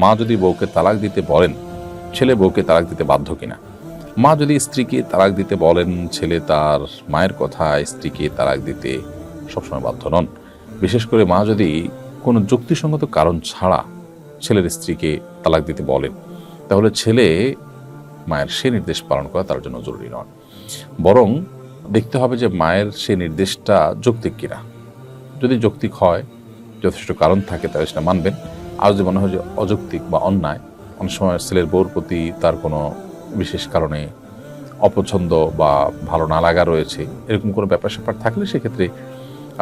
মা যদি বউকে তালাক দিতে বলেন, ছেলে বউকে তালাক দিতে বাধ্য কিনা? মা যদি স্ত্রীকে তালাক দিতে বলেন, ছেলে তার মায়ের কথা স্ত্রীকে তালাক দিতে সবসময় বাধ্য নন। বিশেষ করে মা যদি কোনো যুক্তিসঙ্গত কারণ ছাড়া ছেলের স্ত্রীকে তালাক দিতে বলেন, তাহলে ছেলে মায়ের সে নির্দেশ পালন করা তার জন্য জরুরি নয়। বরং দেখতে হবে যে মায়ের সে নির্দেশটা যৌক্তিক কিনা। যদি যৌক্তিক হয়, যথেষ্ট কারণ থাকে, তাহলে সেটা মানবেন। আর যদি মনে হয় যে অযৌক্তিক বা অন্যায়, অনেক সময় ছেলের বউর প্রতি তার কোনো বিশেষ কারণে অপছন্দ বা ভালো না লাগা রয়েছে, এরকম কোনো ব্যাপার স্যাপার থাকলে সেক্ষেত্রে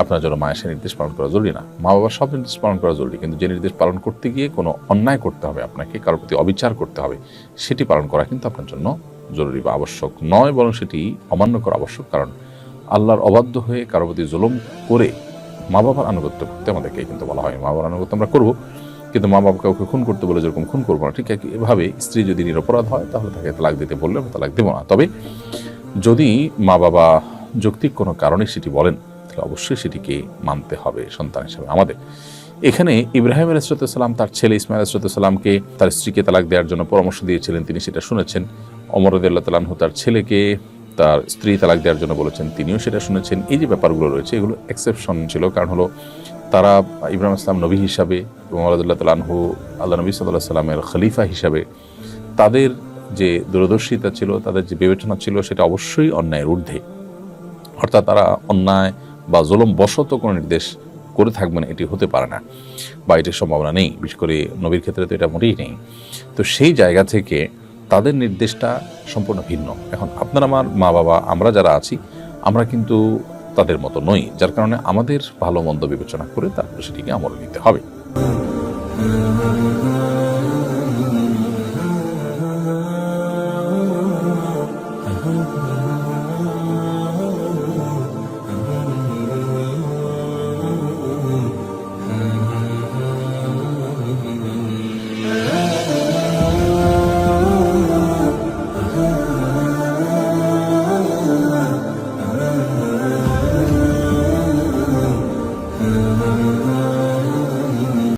আপনার জন্য মায়ের সে নির্দেশ পালন করা জরুরি না। মা বাবার সব নির্দেশ পালন করা জরুরি, কিন্তু যে নির্দেশ পালন করতে গিয়ে কোনো অন্যায় করতে হবে আপনাকে, কারোর প্রতি অবিচার করতে হবে, সেটি পালন করা কিন্তু আপনার জন্য জরুরি বা আবশ্যক নয়, বরং সেটি অমান্য করা আবশ্যক, কারণ আল্লাহর অবাধ্য হয়ে কারোর প্রতি জুলুম করে মা বাবার আনুগত্য করতে আমাদেরকে কিন্তু বলা হয়। মা বাবার আনুগত্য আমরা করব কিন্তু মা বাবা কাউকে খুন করতে বলে যেরকম খুন করব না, ঠিক একই এভাবে স্ত্রী যদি নিরপরাধ হয়, তাহলে তাকে তালাক দিতে বললে আমরা তালাক দেবো না। তবে যদি মা বাবা যৌক্তিক কোনো কারণে সেটি বলেন, তাহলে অবশ্যই সেটিকে মানতে হবে সন্তান হিসেবে আমাদের। এখানে ইব্রাহিম আলাইসালাম তার ছেলে ইসমাইল আলাইসালামকে তার স্ত্রীকে তালাক দেওয়ার জন্য পরামর্শ দিয়েছিলেন, তিনি সেটা শুনেছেন। অমরদুল্লাহ তালাহু তার ছেলেকে তার স্ত্রী তালাক দেওয়ার জন্য বলেছেন, তিনিও সেটা শুনেছেন। এই যে ব্যাপারগুলো রয়েছে, এগুলো এক্সেপশন ছিল। কারণ হলো, তারা ইব্রাহিম ইসলাম নবী হিসাবে এবং আলাদুল্লাহ তালাহু আল্লাহ নবী সাল্লাহ সাল্লামের খলিফা হিসাবে তাদের যে দূরদর্শিতা ছিল, তাদের যে বিবেচনা ছিল, সেটা অবশ্যই অন্যায়ের ঊর্ধ্বে। অর্থাৎ তারা অন্যায় বা জুলম বশত কোনো নির্দেশ করে থাকবেন এটি হতে পারে না বা এটির সম্ভাবনা নেই। বিশেষ করে নবীর ক্ষেত্রে তো এটা মোটেই নেই। তো সেই জায়গা থেকে তাদের নির্দেশটা সম্পূর্ণ ভিন্ন এখন আপনার আমার মা বাবা আমরা যারা আছি, আমরা কিন্তু তাদের মতো নই, যার কারণে আমাদের ভালো মন্দ বিবেচনা করে তারপরে সেটিকে আমল নিতে হবে Mm-hmm.